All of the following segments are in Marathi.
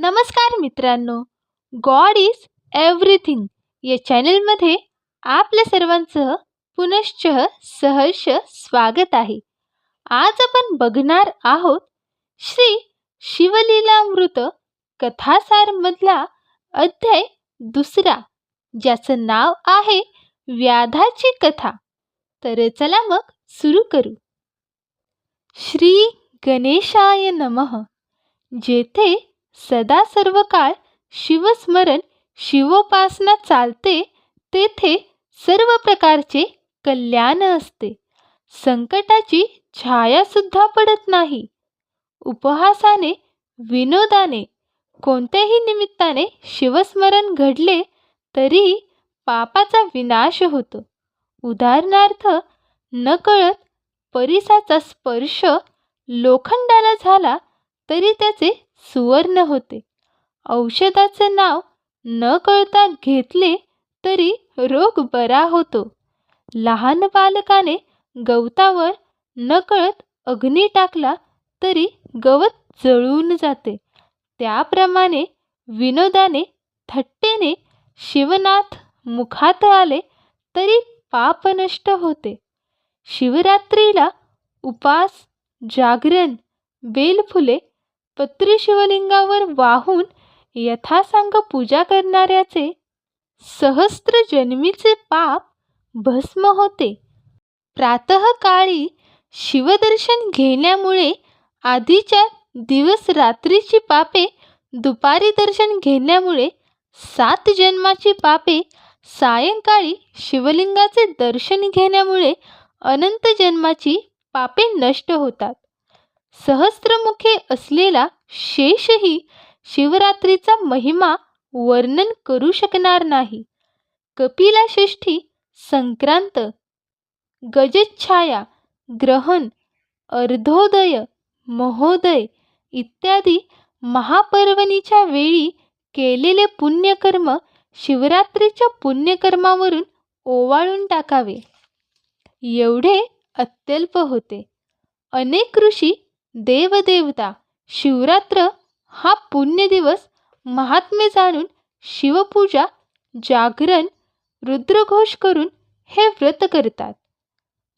नमस्कार मित्रांनो. गॉड इज एव्हरीथिंग या चॅनलमध्ये आपल्या सर्वांचं पुनश्च सहर्ष स्वागत आहे. आज आपण बघणार आहोत श्री शिवलीलामृत कथासारमधला अध्याय दुसरा ज्याचं नाव आहे व्याधाची कथा. तर चला मग सुरू करू. श्री गणेशाय नमः. जेथे सदा सर्व काळ शिवस्मरण शिवोपासना चालते तेथे सर्व प्रकारचे कल्याण असते. संकटाची छायासुद्धा पडत नाही. उपहासाने विनोदाने कोणत्याही निमित्ताने शिवस्मरण घडले तरी पापाचा विनाश होतो. उदाहरणार्थ नकळत परिसाचा स्पर्श लोखंडाला झाला तरी त्याचे सुवर्ण होते. औषधाचं नाव न कळता घेतले तरी रोग बरा होतो. लहान बालकाने गवतावर नकळत अग्नी टाकला तरी गवत जळून जाते. त्याप्रमाणे विनोदाने थट्टेने शिवनाथ मुखात आले तरी पाप नष्ट होते. शिवरात्रीला उपास जागरण बेलफुले पत्री शिवलिंगावर वाहून यथासांग पूजा करणाऱ्याचे सहस्त्र जन्मीचे पाप भस्म होते. प्रातःकाळी शिवदर्शन घेण्यामुळे आधीच्या दिवस रात्रीची पापे दुपारी दर्शन घेण्यामुळे सात जन्माची पापे सायंकाळी शिवलिंगाचे दर्शन घेण्यामुळे अनंत जन्माची पापे नष्ट होतात. सहस्त्रमुखे असलेला शेषही शिवरात्रीचा महिमा वर्णन करू शकणार नाही. कपिला षष्ठी संक्रांत गजच्छाया ग्रहण अर्धोदय महोदय इत्यादी महापर्वणीच्या वेळी केलेले पुण्यकर्म शिवरात्रीच्या पुण्यकर्मावरून ओवाळून टाकावे. एवढे अत्यल्प होते. अनेक ऋषी देवदेवता. शिवरात्र हा पुण्यदिवस महात्मे जाणून शिवपूजा जागरण रुद्रघोष करून हे व्रत करतात.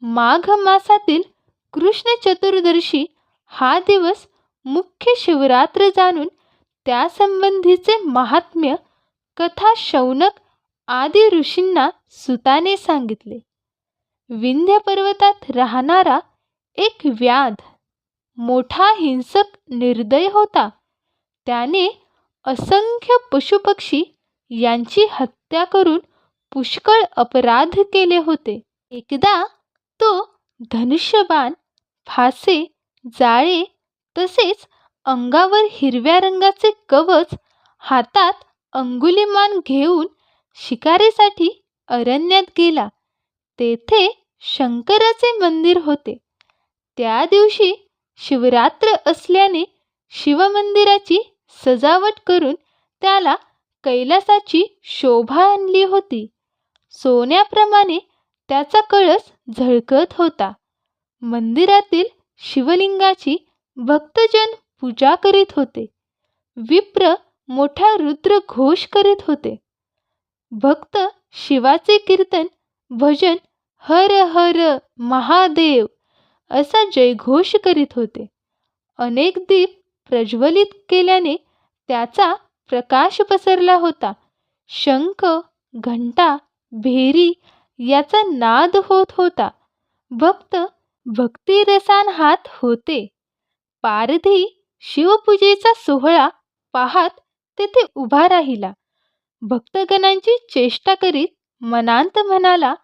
माघ मासातील कृष्ण चतुर्दशी हा दिवस मुख्य शिवरात्र जाणून त्यासंबंधीचे महात्म्य कथा शौनक आदी ऋषींना सुताने सांगितले. विंध्य पर्वतात राहणारा एक व्याध मोठा हिंसक निर्दय होता. त्याने असंख्य पशुपक्षी यांची हत्या करून पुष्कळ अपराध केले होते. एकदा तो धनुष्यबाण फासे जाळे तसेच अंगावर हिरव्या रंगाचे कवच हातात अंगुलीमान घेऊन शिकारीसाठी अरण्यात गेला. तेथे शंकराचे मंदिर होते. त्या दिवशी शिवरात्र असल्याने शिवमंदिराची सजावट करून त्याला कैलासाची शोभा आणली होती. सोन्याप्रमाणे त्याचा कळस झळकत होता. मंदिरातील शिवलिंगाची भक्तजन पूजा करीत होते. विप्र मोठा रुद्र घोष करीत होते. भक्त शिवाचे कीर्तन भजन हर हर महादेव असा जयघोष करीत होते. अनेक दीप प्रज्वलित केल्याने त्याचा प्रकाश पसरला होता. शंख घंटा भेरी याचा नाद होत होता. भक्त भक्तिरसान हात होते. पारधी शिवपूजेचा सोहळा पाहत तेथे उभा राहिला. भक्तगणांची चेष्टा करीत मनांत म्हणाला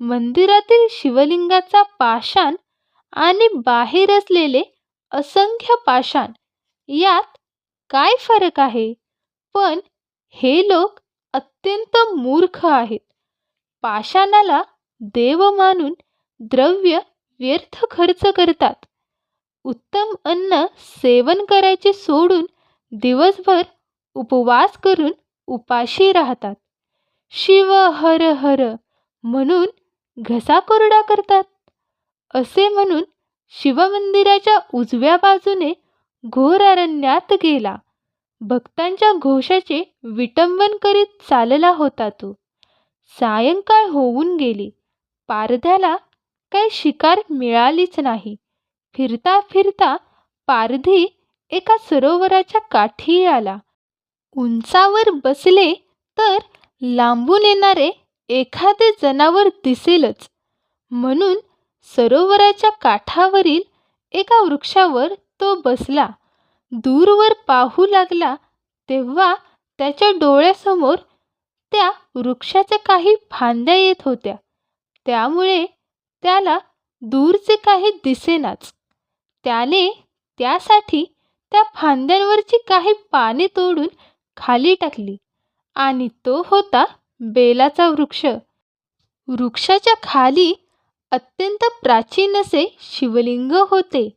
मंदिरातील शिवलिंगाचा पाषाण आणि बाहेर असलेले असंख्य पाषाण. यात काय फरक आहे? पण हे लोक अत्यंत मूर्ख आहेत. पाषाणाला देव मानून द्रव्य व्यर्थ खर्च करतात. उत्तम अन्न सेवन करायचे सोडून दिवसभर उपवास करून उपाशी राहतात. शिव हर हर म्हणून घसा कोरडा करतात. असे म्हणून शिवमंदिराच्या उजव्या बाजूने घोर अरण्यात गेला. भक्तांच्या घोषाचे विटंबन करीत चालला होता तो. सायंकाळ होऊन गेली. पारध्याला काही शिकार मिळालीच नाही. फिरता फिरता पारधी एका सरोवराच्या काठी आला. उंचावर बसले तर लांबून येणारे एखादे जनावर दिसेलच. म्हणून सरोवराच्या काठावरील एका वृक्षावर तो बसला. दूरवर पाहू लागला तेव्हा त्याच्या डोळ्यासमोर त्या वृक्षाच्या काही फांद्या येत होत्या. त्यामुळे त्याला दूरचे काही दिसेनाच. त्याने त्यासाठी त्या फांद्यांवरची काही पाने तोडून खाली टाकली आणि तो होता बेलाचा वृक्ष. वृक्षाच्या खाली अत्यंत प्राचीन असे शिवलिंग होते.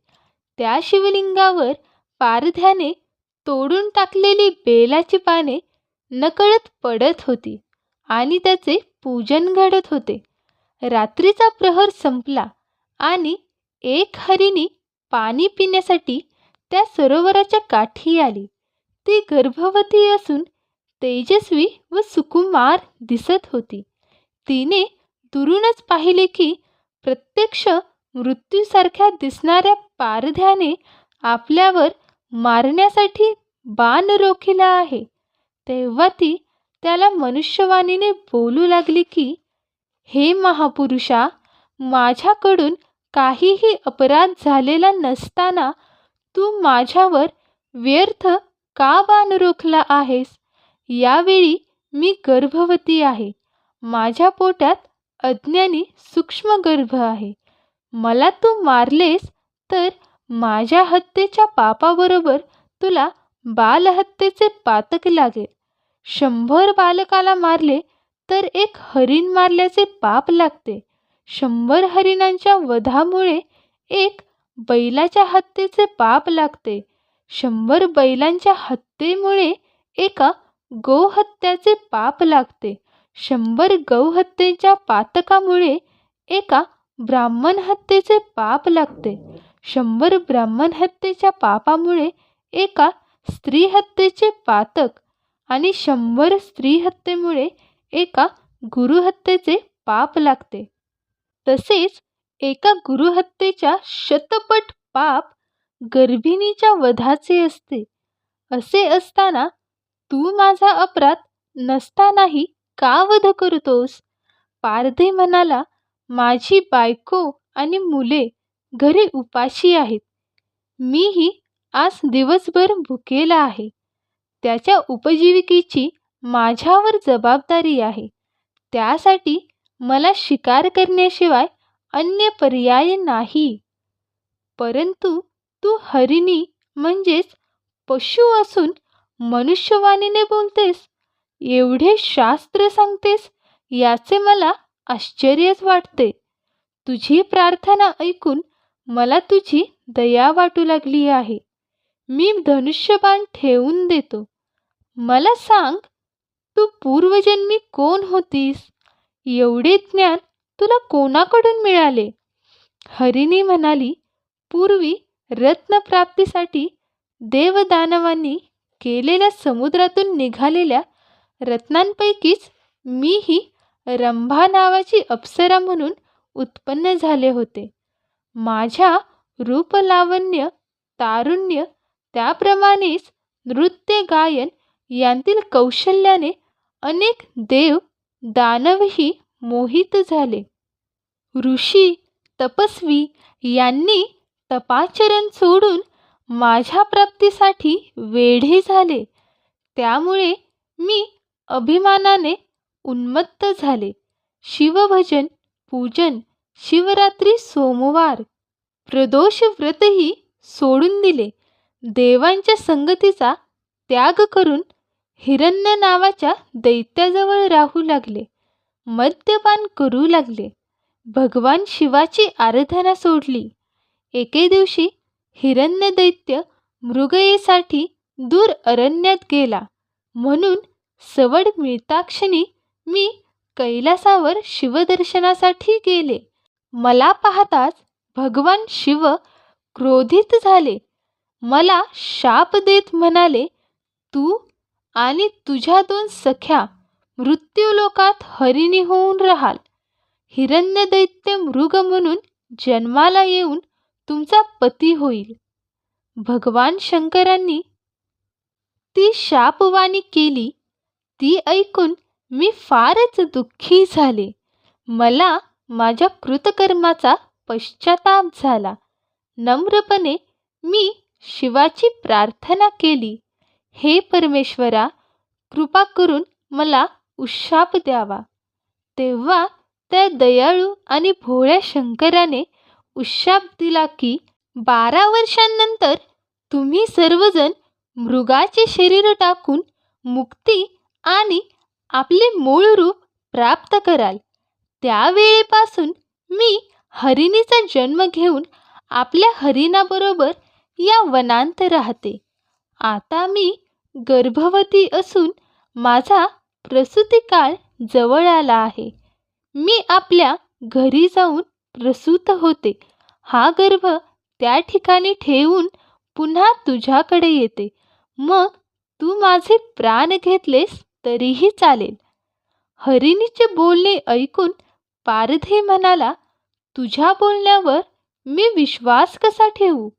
त्या शिवलिंगावर पारध्याने तोडून टाकलेली बेलाची पाने नकळत पडत होती आणि त्याचे पूजन घडत होते. रात्रीचा प्रहर संपला आणि एक हरिणी पाणी पिण्यासाठी त्या सरोवराच्या काठी आली. ती गर्भवती असून तेजस्वी व सुकुमार दिसत होती. तिने दुरूनच पाहिले की प्रत्यक्ष मृत्यूसारख्या दिसणाऱ्या पारध्याने आपल्यावर मारण्यासाठी बाण रोखिला आहे. तेव्हा ती त्याला मनुष्यवाणीने बोलू लागली की हे महापुरुषा माझ्याकडून काहीही अपराध झालेला नसताना तू माझ्यावर व्यर्थ का बाण रोखला आहेस? यावेळी मी गर्भवती आहे. माझ्या पोटात अज्ञानी सूक्ष्मगर्भ आहे. मला तू मारलेस तर माझ्या हत्येच्या पापाबरोबर तुला बालहत्येचे पातक लागेल. शंभर बालकाला मारले तर एक हरिण मारल्याचे पाप लागते. शंभर हरिणांच्या वधामुळे एक बैलाच्या हत्येचे पाप लागते. शंभर बैलांच्या हत्येमुळे एका गोहत्याचे पाप लागते. शंभर गौहत्येच्या पातकामुळे एका ब्राह्मण हत्येचे पाप लागते. शंभर ब्राह्मण हत्येच्या पापामुळे एका स्त्री हत्येचे पातक आणि शंभर स्त्री हत्येमुळे एका गुरुहत्येचे पाप लागते. तसेच एका गुरुहत्येच्या शतपट पाप गर्भिणीच्या वधाचे असते. असे असताना तू माझा अपराध नसतानाही का वध करतोस? पारधी म्हणाला माझी बायको आणि मुले घरी उपाशी आहेत. मीही आज दिवसभर भुकेला आहे. त्याच्या उपजीविकेची माझ्यावर जबाबदारी आहे. त्यासाठी मला शिकार करण्याशिवाय अन्य पर्याय नाही. परंतु तू हरिणी म्हणजेच पशु असून मनुष्यवाणीने बोलतेस. एवढे शास्त्र सांगतेस याचे मला आश्चर्यच वाटते. तुझी प्रार्थना ऐकून मला तुझी दया वाटू लागली आहे. मी धनुष्यबाण ठेवून देतो. मला सांग तू पूर्वजन्मी कोण होतीस? एवढे ज्ञान तुला कोणाकडून मिळाले? हरिणी म्हणाली पूर्वी रत्नप्राप्तीसाठी देवदानवांनी केलेल्या समुद्रातून निघालेल्या रत्नांपैकीच मीही रंभा नावाची अप्सरा म्हणून उत्पन्न झाले होते. माझ्या रूपलावण्य तारुण्य त्याप्रमाणेच नृत्य गायन यांतील कौशल्याने अनेक देव दानवही मोहित झाले. ऋषी तपस्वी यांनी तपाचरण सोडून माझ्या प्राप्तीसाठी वेढे झाले. त्यामुळे मी अभिमानाने उन्मत्त झाले. शिवभजन पूजन शिवरात्री सोमवार प्रदोष व्रतही सोडून दिले. देवांच्या संगतीचा त्याग करून हिरण्य नावाच्या दैत्याजवळ राहू लागले. मद्यपान करू लागले. भगवान शिवाची आराधना सोडली. एके दिवशी हिरण्य दैत्य मृगयेसाठी दूर अरण्यात गेला. म्हणून सवड मिळताक्षणी मी कैलासावर शिवदर्शनासाठी गेले. मला पाहताच भगवान शिव क्रोधित झाले. मला शाप देत म्हणाले तू आणि तुझ्या दोन सख्या मृत्यूलोकात हरिणी होऊन राहाल. हिरण्य दैत्य मृग म्हणून जन्माला येऊन तुमचा पती होईल. भगवान शंकरांनी ती शापवाणी केली. ती ऐकून मी फारच दुःखी झाले. मला माझ्या कृतकर्माचा पश्चाताप झाला. नम्रपणे मी शिवाची प्रार्थना केली. हे परमेश्वरा कृपा करून मला उशाप द्यावा. तेव्हा त्या दयाळू आणि भोळ्या शंकराने उशाप दिला की बारा वर्षांनंतर तुम्ही सर्वजण मृगाचे शरीर टाकून मुक्ती आणि आपले मूळ रूप प्राप्त कराल. त्यावेळेपासून मी हरिणीचा जन्म घेऊन आपल्या हरिणाबरोबर या वनांत राहते. आता मी गर्भवती असून माझा प्रसूती काळ जवळ आला आहे. मी आपल्या घरी जाऊन प्रसूत होते. हा गर्भ त्या ठिकाणी ठेवून पुन्हा तुझ्याकडे येते. मग तू माझे प्राण घेतलेस? तरीही चालेल. हरिणीचे बोलणे ऐकून पारधी म्हणाला तुझ्या बोलण्यावर मी विश्वास कसा ठेवू?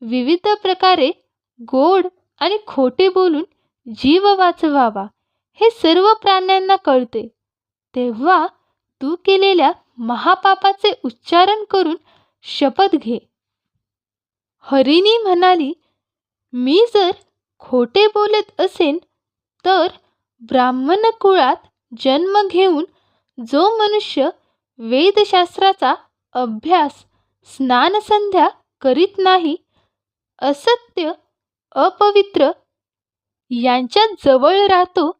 विविध प्रकारे गोड आणि खोटे बोलून जीव वाचवावा हे सर्व प्राण्यांना कळते. तेव्हा तू केलेल्या महापापाचे उच्चारण करून शपथ घे. हरिणी म्हणाली मी जर खोटे बोलत असेन तर ब्राह्मण कुळात जन्म घेऊन जो मनुष्य वेदशास्त्राचा अभ्यास स्नानसंध्या करीत नाही असत्य अपवित्र यांच्या जवळ राहतो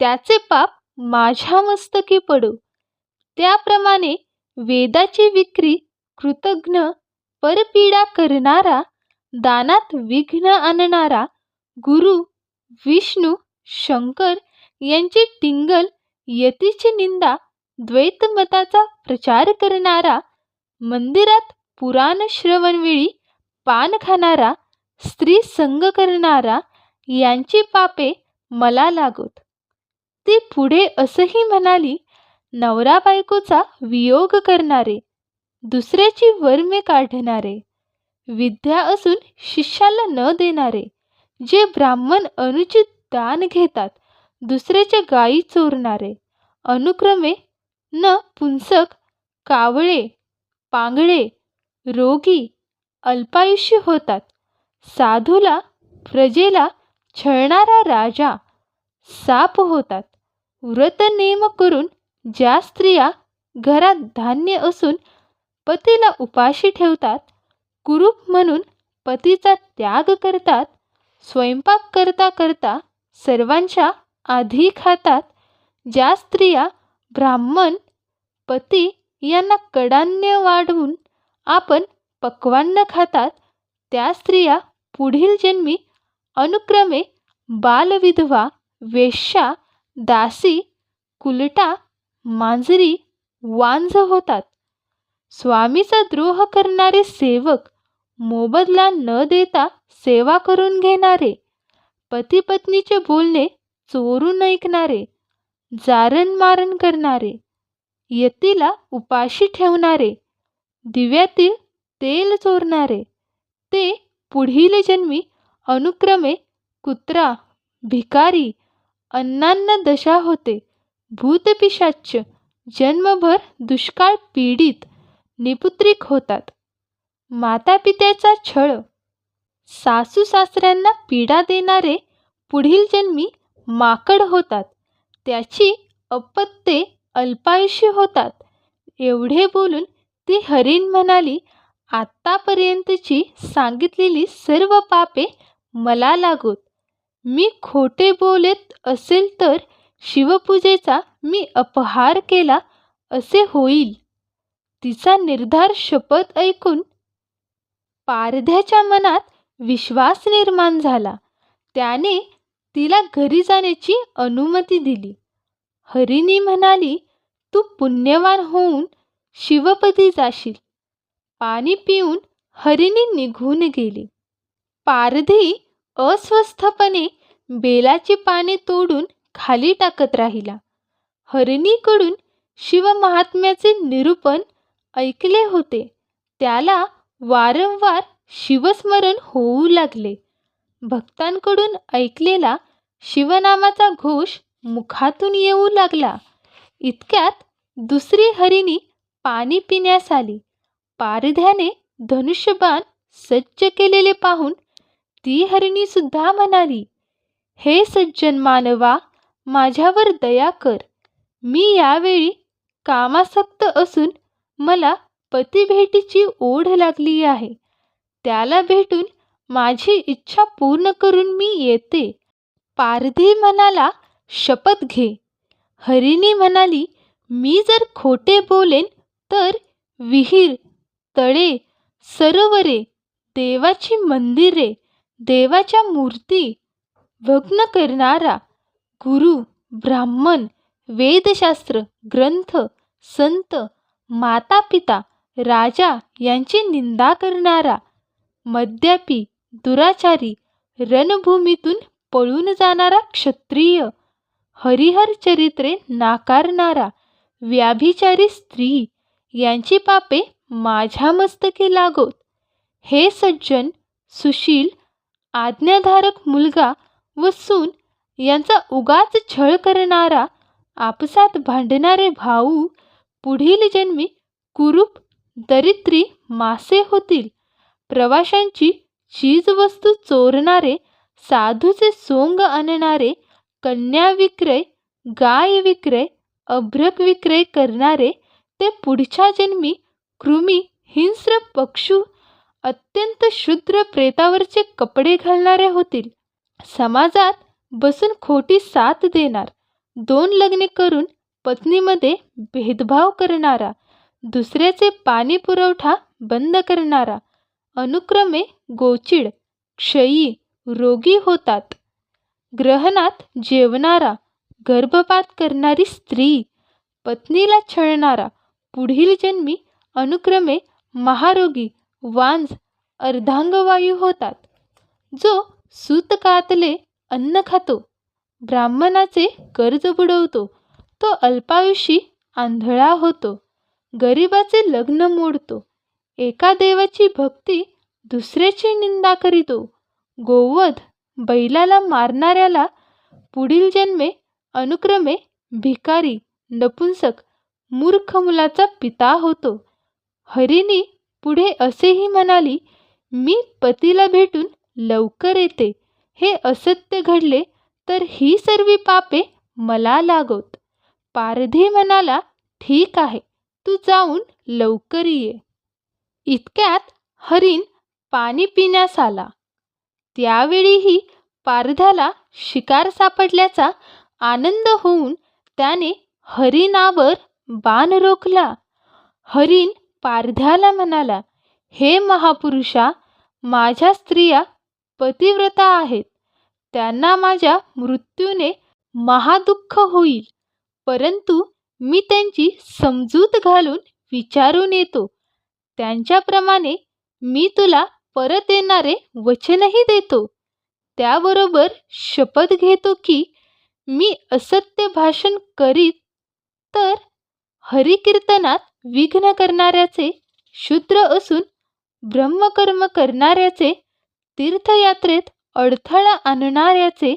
त्याचे पाप माझ्या मस्तकी पडो. त्याप्रमाणे वेदाची विक्री कृतघ्न परपीडा करणारा दानात विघ्न आणणारा गुरु विष्णू शंकर यांची टिंगल यतीची निंदा द्वैतमताचा प्रचार करणारा मंदिरात पुराण श्रवणवेळी पान खाणारा स्त्री संग करणारा यांची पापे मला लागोत. ती पुढे असंही म्हणाली नवरा बायकोचा वियोग करणारे दुसऱ्याची वर्मे काढणारे विद्या असून शिष्याला न देणारे जे ब्राह्मण अनुचित दान घेतात दुसऱ्याच्या गायी चोरणारे. अनुक्रमे न पुंसक कावळे पांगळे रोगी अल्पायुष्य होतात. साधूला प्रजेला छळणारा राजा साप होतात. व्रतनेम करून ज्या स्त्रिया घरात धान्य असून पतीला उपाशी ठेवतात कुरूप म्हणून पतीचा त्याग करतात स्वयंपाक करता करता सर्वांच्या आधी खातात. ज्या स्त्रिया ब्राह्मण पती यांना कडान्य वाढवून आपण पक्वान्न खातात त्या स्त्रिया पुढील जन्मी अनुक्रमे बालविधवा वेश्या दासी कुलटा मांजरी वांझ होतात. स्वामीचा द्रोह करणारे सेवक मोबदला न देता सेवा करून घेणारे पती पत्नीचे बोलणे चोरून ऐकणारे जारण मारण करणारे यतीला उपाशी ठेवणारे दिव्यातील तेल चोरणारे ते पुढील जन्मी अनुक्रमे कुत्रा भिकारी अन्नान्न दशा होते भूतपिशाच जन्मभर दुष्काळ पीडित निपुत्रिक होतात. मातापित्याचा छळ सासू सासऱ्यांना पीडा देणारे पुढील जन्मी माकड होतात. त्याची अपत्ये अल्पायुषी होतात. एवढे बोलून ती हरिण म्हणाली आत्तापर्यंतची सांगितलेली सर्व पापे मला लागोत. मी खोटे बोलत असेल तर शिवपूजेचा मी अपहार केला असे होईल. तिचा निर्धार शपथ ऐकून पारध्याच्या मनात विश्वास निर्माण झाला. त्याने तिला घरी जाण्याची अनुमती दिली. हरिणी म्हणाली तू पुण्यवान होऊन शिवपदी जाशील. पाणी पिऊन हरिणी निघून गेली. पारधी अस्वस्थपणे बेलाची पाने तोडून खाली टाकत राहिला. हरिणीकडून शिवमहात्म्याचे निरूपण ऐकले होते. त्याला वारंवार शिवस्मरण होऊ लागले. भक्तांकडून ऐकलेला शिवनामाचा घोष मुखातून येऊ लागला. इतक्यात दुसरी हरिणी पाणी पिण्यास आली. पारध्याने धनुष्यबाण सज्ज केलेले पाहून ती हरिणी सुद्धा म्हणाली हे सज्जन मानवा माझ्यावर दया कर. मी यावेळी कामासक्त असून मला पतिभेटीची ओढ लागली आहे. त्याला भेटून माझी इच्छा पूर्ण करून मी येते. पारधी म्हणाला शपथ घे. हरिणी म्हणाली मी जर खोटे बोलेन तर विहीर तळे सरोवरे देवाची मंदिरे देवाच्या मूर्ती भग्न करणारा गुरु ब्राह्मण वेदशास्त्र ग्रंथ संत माता पिता राजा यांची निंदा करणारा मद्यापी दुराचारी रणभूमीतून पळून जाणारा क्षत्रिय हरिहर चरित्रे नाकारणारा व्याभिचारी स्त्री यांची पापे माझ्या मस्तकी लागोत. हे सज्जन सुशील आज्ञाधारक मुलगा व सून यांचा उगाच छळ करणारा आपसात भांडणारे भाऊ पुढील जन्मी कुरूप दरिद्री मासे होतील. प्रवाशांची चीजवस्तू चोरणारे साधूचे सोंग आणणारे कन्या विक्रय गाय विक्रय अभ्रक विक्रय करणारे ते पुढच्या जन्मी कृमी हिंस्र पक्षू अत्यंत शुद्र प्रेतावरचे कपडे घालणारे होतील. समाजात बसून खोटी साथ देणार दोन लग्ने करून पत्नीमध्ये भेदभाव करणारा दुसऱ्याचे पाणी पुरवठा बंद करणारा अनुक्रमे गोचिड क्षयी रोगी होतात. ग्रहणात जेवणारा गर्भपात करणारी स्त्री पत्नीला छळणारा पुढील जन्मी अनुक्रमे महारोगी वांज अर्धांगवायू होतात. जो सूतकातले अन्न खातो ब्राह्मणाचे कर्ज बुडवतो तो अल्पायुषी आंधळा होतो गरिबाचे लग्न मोडतो एका देवाची भक्ती दुसऱ्याची निंदा करीतो. गोवध बैलाला मारणाऱ्याला पुढील जन्मे अनुक्रमे भिकारी नपुंसक मूर्ख मुलाचा पिता होतो. हरिणी पुढे असेही म्हणाली मी पतीला भेटून लवकर येते. हे असत्य घडले तर ही सर्व पापे मला लागोत. पारधी म्हणाला ठीक आहे तू जाऊन लवकर ये. इतक्यात हरिण पाणी पिण्यास आला. त्यावेळीही पारध्याला शिकार सापडल्याचा आनंद होऊन त्याने हरिणावर बाण रोखला. हरिण पारध्याला म्हणाला हे महापुरुषा माझ्या स्त्रिया पतिव्रता आहेत. त्यांना माझ्या मृत्यूने महादुःख होईल. परंतु मी त्यांची समजूत घालून विचारून येतो. त्यांच्याप्रमाणे मी तुला परत येणारे वचनही देतो. त्याबरोबर शपथ घेतो की मी असत्य भाषण करीत तर हरिकीर्तनात विघ्न करणाऱ्याचे शूद्र असून ब्रह्मकर्म करणाऱ्याचे तीर्थयात्रेत अडथळा आणणाऱ्याचे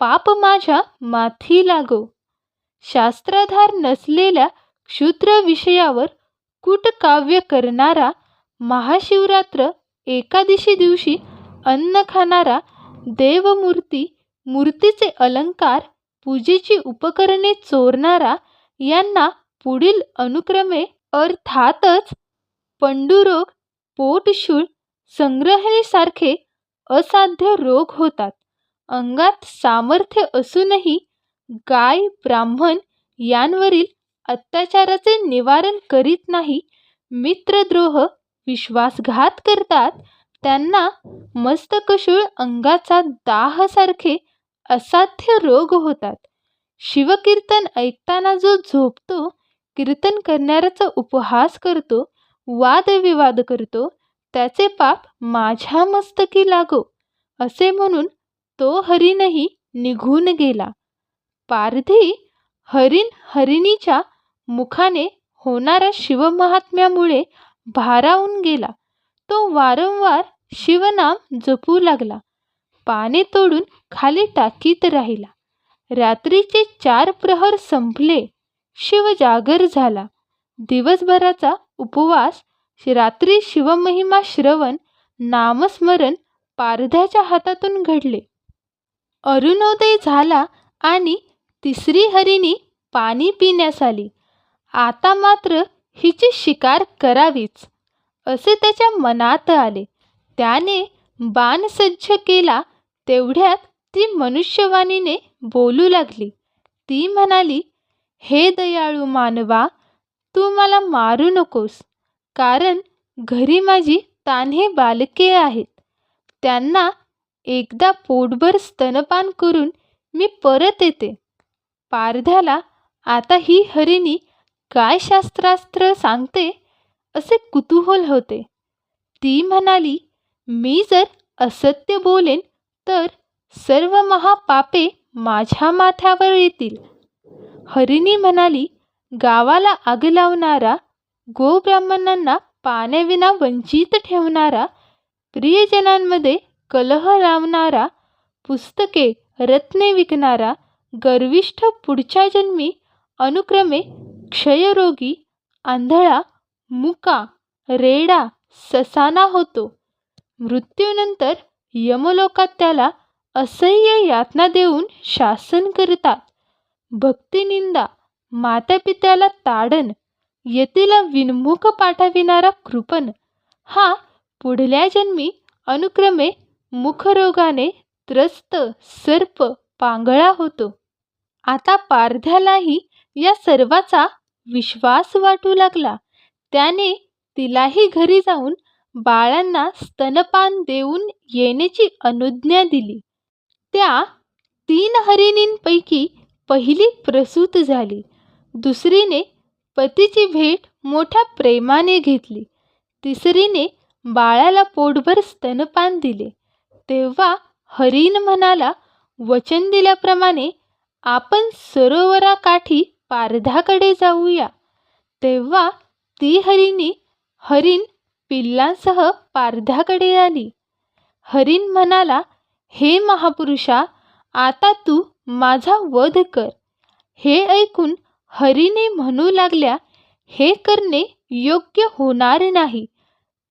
पाप माझ्या माथी लागो. शास्त्राधार नसलेल्या क्षुद्र विषयावर कुटकाव्य करणारा महाशिवरात्र एकादशी दिवशी अन्न खाणारा देवमूर्ती मूर्तीचे अलंकार पूजेची उपकरणे चोरणारा यांना पुढील अनुक्रमे अर्थातच पंडुरोग पोटशूळ संग्रहणीसारखे असाध्य रोग होतात. अंगात सामर्थ्य असूनही गाय ब्राह्मण यांवरील अत्याचाराचे निवारण करीत नाही मित्रद्रोह विश्वासघात करतात त्यांना मस्तकशूळ अंगाचा दाहसारखे असाध्य रोग होतात. शिवकीर्तन ऐकताना जो झोपतो कीर्तन करणाऱ्याचा उपहास करतो वादविवाद करतो त्याचे पाप माझ्या मस्तकी लागो असे म्हणून तो हरिणही निघून गेला. पारधी हरिण हरिणीच्या मुखाने होणाऱ्या शिवमहात्म्यामुळे भारावून गेला. तो वारंवार शिवनाम जपू लागला. पाने तोडून खाली टाकीत राहिला. रात्रीचे चार प्रहर संपले. शिव जागर झाला. दिवसभराचा उपवास रात्री शिवमहिमा श्रवण नामस्मरण पारध्याच्या हातातून घडले. अरुणोदय झाला आणि तिसरी हरिणी पाणी पिण्यास आली. आता मात्र हिची शिकार करावीच असे त्याच्या मनात आले. त्याने बाण सज्ज केला तेवढ्यात ती मनुष्यवाणीने बोलू लागली. ती म्हणाली हे दयाळू मानवा तू मला मारू नकोस कारण घरी माझी तान्हे बालके आहेत. त्यांना एकदा पोटभर स्तनपान करून मी परत येते. पारध्याला आता ही हरिणी काय शास्त्रास्त्र सांगते असे कुतूहल होते. ती म्हणाली मी जर असत्य बोलेन तर सर्व महापापे माझ्या माथ्यावर येतील. हरिणी म्हणाली गावाला आग लावणारा गोब्राह्मणांना पाण्याविना वंचित ठेवणारा प्रियजनांमध्ये कलह लावणारा पुस्तके रत्ने विकणारा गर्विष्ठ पुढच्या जन्मी अनुक्रमे क्षयरोगी आंधळा मुका रेडा ससाना होतो. मृत्यूनंतर यमलोकात त्याला असह्य यातना देऊन शासन करतात. भक्तिनिंदा मातापित्याला ताडण यतीला विनमुख पाठविणारा कृपण हा पुढल्या जन्मी अनुक्रमे मुखरोगाने त्रस्त सर्प पांगळा होतो. आता पारध्यालाही या सर्वाचा विश्वास वाटू लागला. त्याने तिलाही घरी जाऊन बाळांना स्तनपान देऊन येण्याची अनुज्ञा दिली. त्या तीन हरिणींपैकी पहिली प्रसूत झाली. दुसरीने पतीची भेट मोठ्या प्रेमाने घेतली. तिसरीने बाळाला पोटभर स्तनपान दिले. तेव्हा हरिण म्हणाला वचन दिल्याप्रमाणे आपण सरोवराकाठी पारध्याकडे जाऊया. तेव्हा ती हरिणी हरिण पिल्लांसह पारध्याकडे आली. हरिण म्हणाला हे महापुरुषा आता तू माझा वध कर. हे ऐकून हरिणी म्हणू लागल्या हे करणे योग्य होणार नाही.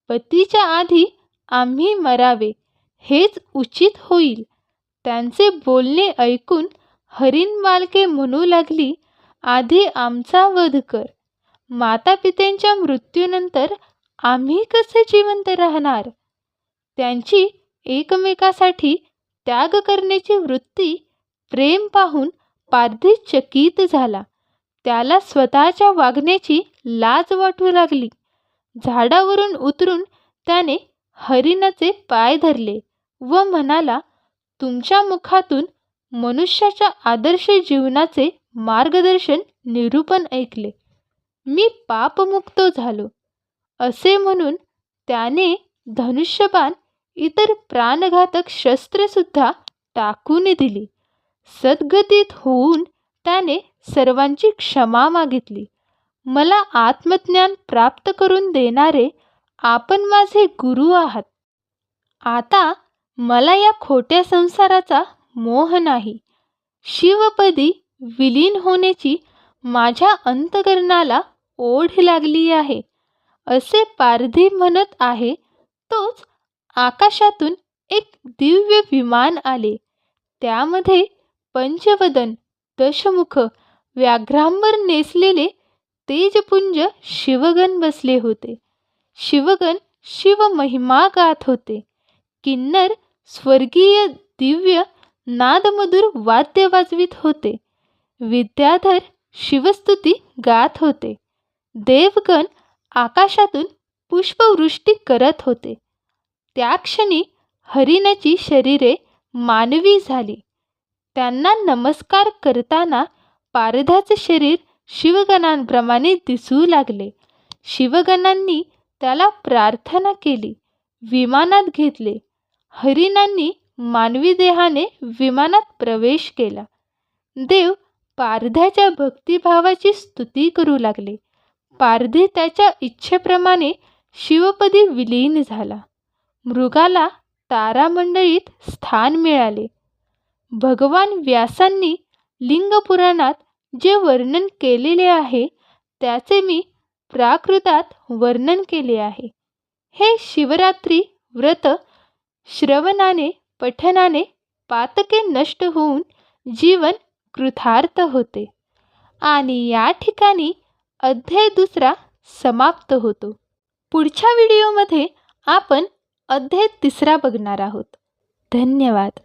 पतीच्या आधी आम्ही मरावे. हेच उचित होईल. त्यांचे बोलणे ऐकून हरिण बालके म्हणू लागली आधी आमचा वध कर. माता पित्यांच्या मृत्यूनंतर आम्ही कसे जिवंत राहणार? त्यांची एकमेकासाठी त्याग करण्याची वृत्ती प्रेम पाहून पारधी चकित झाला. त्याला स्वतःच्या वागण्याची लाज वाटू लागली. झाडावरून उतरून त्याने हरिणाचे पाय धरले व म्हणाला तुमच्या मुखातून मनुष्याच्या आदर्श जीवनाचे मार्गदर्शन निरूपण ऐकले. मी पापमुक्त झालो. असे म्हणून त्याने धनुष्यबाण इतर प्राणघातक शस्त्रेसुद्धा टाकून दिली. सद्गतीत होऊन त्याने सर्वांची क्षमा मागितली. मला आत्मज्ञान प्राप्त करून देणारे आपण माझे गुरु आहात. आता मला या खोट्या संसाराचा मोह नाही. शिवपदी विलीन होण्याची माझ्या अंतकरणाला ओढ लागली आहे. असे पारधी म्हणत आहे तोच आकाशातून एक दिव्य विमान आले. त्यामध्ये पंचवदन दशमुख व्याघ्रांवर नेसलेले तेजपुंज शिवगण बसले होते. शिवगण शिवमहिमा गात होते. किन्नर स्वर्गीय दिव्य नादमधुर वाद्य वाजवित होते. विद्याधर शिवस्तुती गात होते. देवगण आकाशातून पुष्पवृष्टी करत होते. त्या क्षणी हरिणाची शरीरे मानवी झाली. त्यांना नमस्कार करताना पारध्याचे शरीर शिवगणांप्रमाणे दिसू लागले. शिवगणांनी त्याला प्रार्थना केली विमानात घेतले. हरिणांनी मानवी देहाने विमानात प्रवेश केला. देव पारध्याच्या भक्तिभावाची स्तुती करू लागले. पारधी त्याच्या इच्छेप्रमाणे शिवपदी विलीन झाला. मृगाला तारामंडळीत स्थान मिळाले. भगवान व्यासांनी लिंगपुराणात जे वर्णन केलेले आहे त्याचे मी प्राकृतात वर्णन केले आहे. हे शिवरात्री व्रत श्रवणाने पठनाने पातके नष्ट होऊन जीवन कृतार्थ होते. आणि या ठिकाणी अध्याय दुसरा समाप्त होतो. पुढच्या व्हिडिओमध्ये आपण अध्याय तिसरा बघणार आहोत. धन्यवाद.